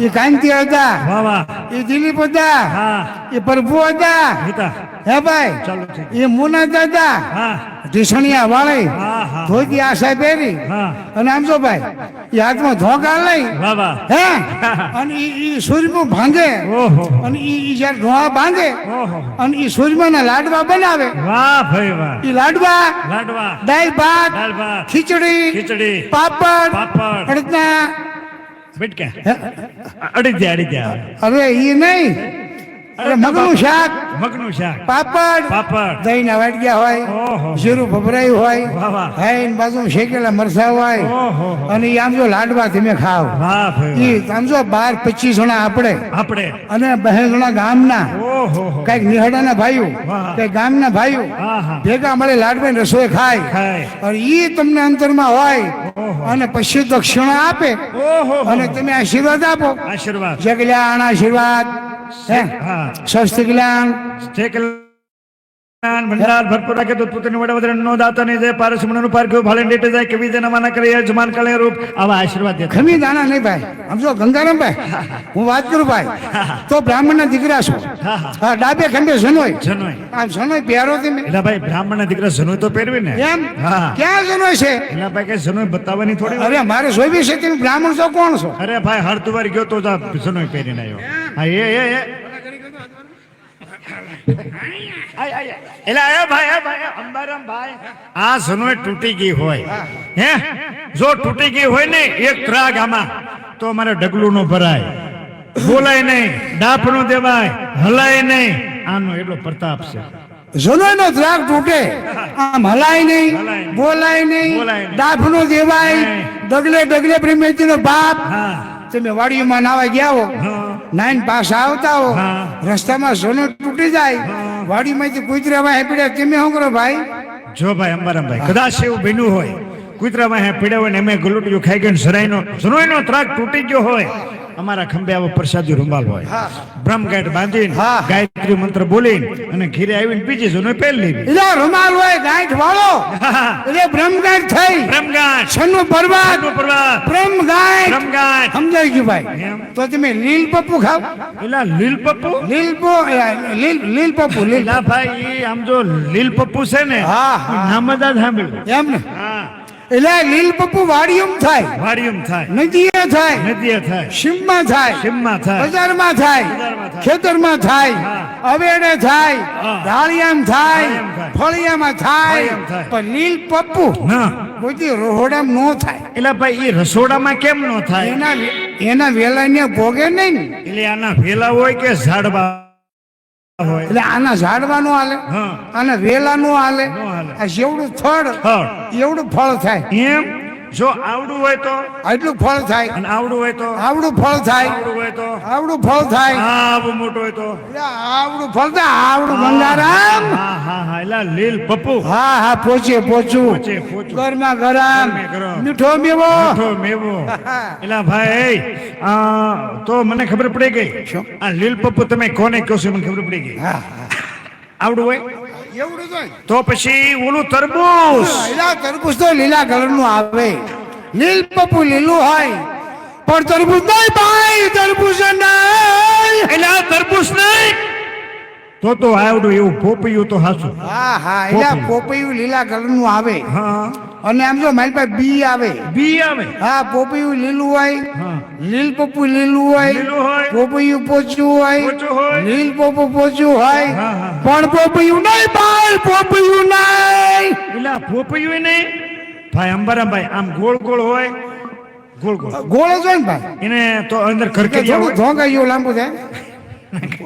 એ કાંતિ હતા. એ દિલીપ હતા. એ પ્રભુ હતા. હે ભાઈ? એ મુના હતા. ઢીસણિયા વાળી. હા હા. ધોતી આશા પહેરી અને આમ જો ભાઈ એ હાથમાં ધોકા લઈ. હે? અને ઈ ઈ સૂર્યમાં ભાંગે. અને એ જયારે ધોવા ભાંગે અને એ સૂર્યમાં લાડવા બનાવે. વાહ ભાઈ વાહ. ઈ લાડવા લાડવા. દાળ ભાત ખીચડી ખીચડી. પાપડ પાપડ. અડી જાય અડી જાય હવે ઈ નહીં. અરે મગનું શાક. મગનું શાક. પાપડ. પાપડ. દહીં ના વાટક્યા હોય જીરું ભભરાયું હોય વાહ વાહ. બાજુ શેકેલા મરસા હોય અને આમ જો લાડવા તમે ખાવ. આમ જો બાર પચીસ જણા આપણે. આપણે. અને બહેન જણા ગામના. કંઈક નિહડાના ભાઈઓ કઈ કંઈક ગામના ભાઈઓ ભેગા મળે લાડવા રસોઈ ખાય. અને ઈ તમને અંતરમાં હોય. અને પછી દક્ષિણા આપે. ઓહો અને તમે આશીર્વાદ આપો. આશીર્વાદ. જગલ્યાણ કલ્યાણ આશીર્વાદ હે? હા. ભંડાર ભરપૂર રાખે તો પુત્રની વડે વધારે નો દાતા નહીં જાય પારસમણનું પારખ્યું ભાલે ડેટે જાય કવિ જન માના કરે જમાન કલે રૂપ. આવા આશીર્વાદ દે. ખમી દાણા નહીં ભાઈ. આમ જો ગંગારામ ભાઈ હું વાત કરું ભાઈ તો બ્રાહ્મણના દીકરા છો હા ડાબે ખંડે જનોય. જનોય. આમ જનોય પહેરો તમે એટલે ભાઈ બ્રાહ્મણના દીકરા જનોય તો પહેરવી ને? એમ? હા. ક્યાં જનોય છે? એટલે ભાઈ કે જનોય બતાવવાની થોડી. અરે મારે જોઈ છે તમે બ્રાહ્મણ છો કોણ છો? અરે ભાઈ હરદુવાર ગયો તો જનોય પહેરીને આવ્યો. હા એ એ. એટલે એ ભાઈ ભાઈ અંબારામ ભાઈ આ જનોય તૂટી ગઈ હોય. હે? જો તૂટી ગઈ હોય ને એક ત્રાગ આમાં તો અમારે ડગલું નો ભરાય. બોલાય નહીં ડાફ નો દેવાય હલાય નહીં. આનો એટલો પ્રતાપ છે. જનોય ત્રાગ તૂટે. આમ હલાય નહીં બોલાય નહીં નહીં. દેવાય. ડગલે ડગલે પ્રેમેતીનો બાપ. તમે વાડીમાં નાવા ગયા હા. નાઈન પાસ આવતા હો રસ્તામાં સોનું તૂટી જાય વાડીમાંથી કૂતરા વાહે પીડ્યા. તમે શું કરો ભાઈ? જો ભાઈ અંબારામ ભાઈ કદાચ એવું બન્યું હોય કુતરામાં હે પીડ્યા હોય ને એમે ગલુટિયું ખાઈ ગયું જરાયનો જરાયનો ત્રાગ તૂટી ગયો હોય અમારા ખંભે આવો પ્રસાદી રૂમાલ હોય. બ્રહ્મ ગાંઠ બાંધીને ગાયત્રી મંત્ર બોલીને અને ઘીરે આવીને બીજી જનો પહેરી લેવી. રૂમાલ હોય ગાંઠ વાળો. એટલે બ્રહ્મગાંઠ થઈ. બ્રહ્મ ગાંઠ. છન્નું પર્વત. પર્વત. બ્રહ્મગાંઠ બ્રહ્મ ગાંઠ. સમજાઈ ગયું ભાઈ? તો તમે લીલ પપ્પુ ખાવ. એલા લીલ પપ્પુ? લીલ પો લીલ લીલ પપ્પુ લીલ ભાઈ આમ જો લીલ પપ્પુ છે ને હા, નામ જ સાંભળ્યું. એમ ને? હા. એટલે લીલ પપ્પુ વાડિયમ થાય. વાડિયમ થાય. નદીએ થાય. નદીએ થાય. શિમમાં થાય. શિમમાં થાય. બજારમાં થાય. ખેતરમાં થાય. અવેડે થાય. ધાળિયામ થાય. ફળિયામાં થાય. પણ લીલ પપ્પુ ના. કોઈ રોહોડામ નો થાય. એટલે ભાઈ એ રસોડામાં કેમ નો થાય? એના એના વેલાને ભોગે નહીં એટલે આના વેલા હોય કે ઝાડવા એટલે આના ઝાડવાનું હાલે અને વેલાનું હાલે નો હાલે. આ જેવડું થડ. એવડું ફળ થાય. એમ? જો આવડું હોય તો? આટલું ફળ થાય. અને આવડું હોય તો? આવડું ફળ થાય. આવડું હોય તો? આવડું ફળ થાય. આવું મોટું હોય તો? એટલે આવડું ફળ થાય આવડું ગંગારામ હા હા હા એટલે લીલ પપ્પુ. હા હા પોચે પોચું. ગરમા ગરમ. મીઠો મેવો. મીઠો મેવો. એટલે ભાઈ આ તો મને ખબર પડી ગઈ? આ લીલ પપ્પુ તમે કોને કહો છો મને ખબર પડી ગઈ. હા. આવડું હોય? એવડું તો તો પછી ઓલું તરબૂચ. લીલા તરબૂચ તો લીલા કલરનું આવે. લીલ પપ્પુ લીલું હોય. પણ તરબૂચ નહીં ભાઈ તરબૂચ નહીં. એટલે તરબૂજ તરબૂચ તો તો આવડું એવું પોપિયું તો હાચું. હા હા એટલે પોપૈયું. લીલા કલરનું આવે. હા. અને આમ જો મારી પાસે બી આવે. બી આવે? હા પોપૈયું લીલું હોય લીલ પપ્પુ લીલું હોય પોપૈયું પોચું હોય લીલ પપ્પુ પોચું હોય. પણ પોપૈયું નહીં ભાઈ પોપૈયું નહીં. એટલે પોપિયું નહીં ભાઈ અંબારામભાઈ આમ ગોળ ગોળ હોય. ગોળ ગોળ. ગોળ જ હોય ને ભાઈ. એને તો અંદર કે કરકરિયા થોડું હોય. લાંબુ થાય.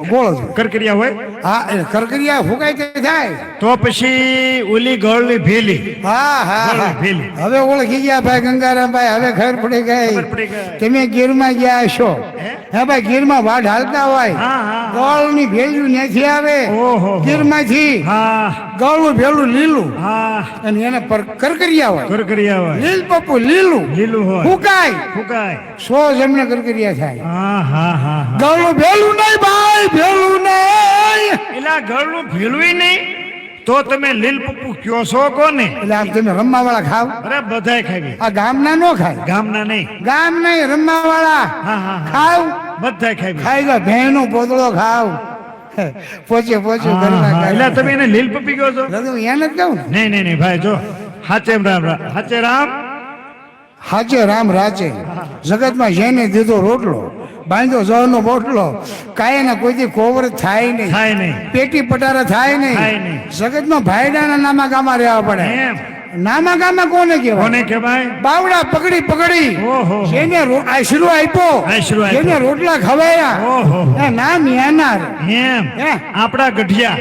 ગોળો છે. કરકરિયા હોય? હા કરકરિયા ફૂંકાય તે થાય. તો પછી ઓલી ગળની ભેલી. હા હા ભેલી. હવે ઓળખી ગયા ભાઈ ગંગારામ ભાઈ હવે ખબર પડી ગઈ. તમે ગીરમાં ગયા છો હે? ભાઈ ગીરમાં વાડ હાલતા હોય. ગળની ભેલું નથી આવે. ગીરમાંથી ગળનું ભેલું લીલું. હા. અને એને પર કરકરિયા હોય. કરકરિયા હોય. લીલ પપ્પુ લીલું. લીલું હોય. ફૂંકાય. ફૂકાય. સો જમને કરકરિયા થાય. ગળનું ભેલું નહીં ભાઈ ભેલું નહીં. નહીં તો તમે લીલ પપ્પુ કયો છો કોને? એટલે આમ તમે રમવા વાળા ખાવ. અરે બધાય ખાવી આ ગામના નો ખાય. ગામના નહીં. ગામ નહીં રમવા વાળા હા હા હા. ખાવ. બધાય ખાવી ખાઈ લો ભેણનો પોતળો ખાવ. પોચે પોચે ઘરમાં એટલે તમે એને લીલ પપ્પી કહો છો? એટલે હું એને જ કહું નહીં નહીં નહીં ભાઈ જો. હાચે રામ રામ. હાચે રામ. હાચે રામ રાચે. જગતમાં જેને દીધો રોટલો બાંધ્યો જળનો બોટલો. કાંઈ કોઈથી કોવર થાય નહીં. થાય નહીં. પેટી પટારા થાય નહીં. જગત નો ભાઈડાના નામા ગામા રહેવા પડે. નામા ગામા કોને કહેવાય? કોને કહેવાય? બાવડા પકડી પકડી ઓહો. જેને આશરો આપ્યો. જેને રોટલા ખવાયા. ઓહો. એ નામ યાનાર. એમ. આપડા ગઢિયા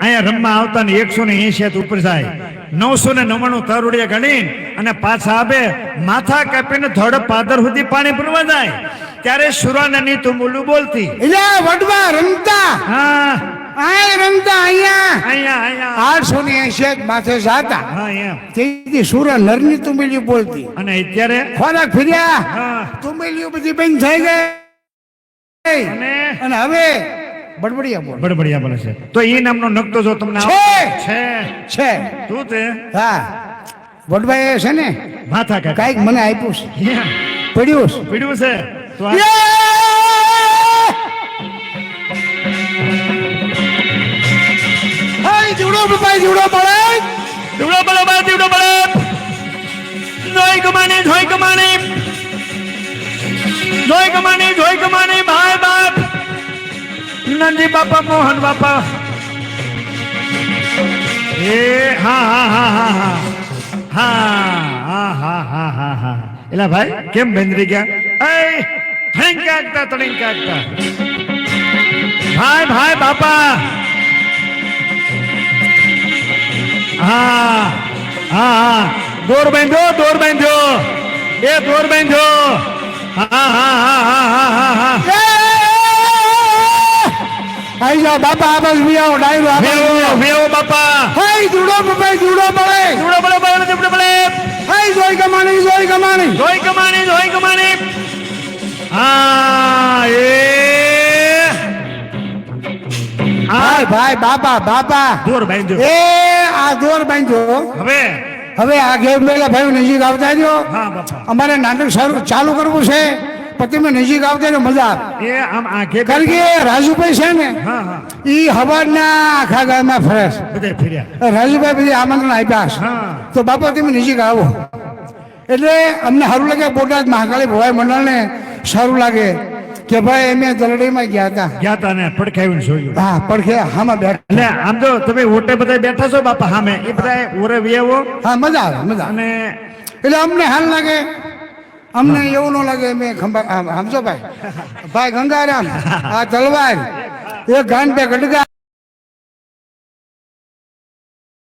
અહીંયા રમવા આવતા ને એકસો ને એસી ઉપર જાય. નવસો ને નવ્વાણું તરુડિયા ગણી અને પાછા આવે માથા કાપીને ધડ પાદર સુધી પાણી ભરવા જાય. ત્યારે સુરાનની તું બોલું બોલતી. એટલે વડવા રમતા. હા. આય રમતા અહીંયા. અહીંયા અહીંયા. આઠસો ને એસી માથે જાતા. તેથી સુરા નરની તુંબેલી બોલતી. અને અત્યારે ખોરાક ફર્યા. તું તુંબેલીઓ બધી બંધ થઈ ગઈ. અને? હવે બડબડિયા બોલ. બડબડિયા બોલે છે. તો એ નામનો નકતો જો તમને છે. છે. છે. તું તે હા. વડવાએ છે ને માથા કાંઈક મને આપ્યું છે. પડ્યું છે. પીડ્યું છે? જીવડો બાપાય, જીવડો પડે દીવડો બળો બળો દીવડો બળો જોઈ કમાણી જોઈ કમાણી. જોઈ કમાણી જોઈ કમાણી ભાઈ બાપ. નંદી બાપા મોહન બાપા. એ હા હા હા હા હા. હા હા હા હા હા. હા એલા ભાઈ કેમ બેંદરી ગયા? એ થેન્ક આગતા તણિંક આગતા ભાઈ ભાઈ બાપા હા હા હા દોર બાંધ્યો દોર બાંધ્યો એ દોર બાંધ્યો હા હા હા હા હા હા હા યે! આઈ જાઓ બાપા આબાસ બી આવો ડાયરો આબાસ બી વેવો આવો. વેવો બાપા હાય, જીવડો બાપાય, જીવડો પડે દીવડો બળો બળો દીવડો બળે હાય, જોઈ કમાણી જોઈ કમાણી જોઈ કમાણી જોઈ કમાણી હા એ. ભાઈ હા ભાઈ બાપા બાપા. દોર બાંધ્યો એ આ દોર બાંધો હવે? હવે આ ગેમ મેલા ભાઈ નજીક આવતા જો હા બાપા. અમારે નાટક ચાલુ કરવું છે પણ મેં નજીક આવતા ને મજા આવે. એ આમ આંખે કારણ કે રાજુભાઈ છે ને એ હા. ઈ હવારના આખા ગામમાં ફરે બધે રાજુભાઈ બધી આમંત્રણ આપ્યા તો બાપા તમે નજીક આવો. એટલે અમને સારું લાગે બોટાદ મહાકાળી ભવાઈ મંડળને સારું લાગે કે ભાઈ અમે દલડીમાં ગયા હતા. ગયા તા ને પડખાવીને જોયું. હા પડખે હામાં બેઠા. એટલે આમ તો તમે ઓટે બધા બેઠા છો બાપા હામે એ બધા ઓરે વેવો હા મજા આવે મજા અને એટલે અમને હાલ લાગે અમને એવું ન લાગે મેં ખંભા સમજો ભાઈ. ભાઈ ગંગારામ આ તલવાર એ ગાંડ બે ગડગા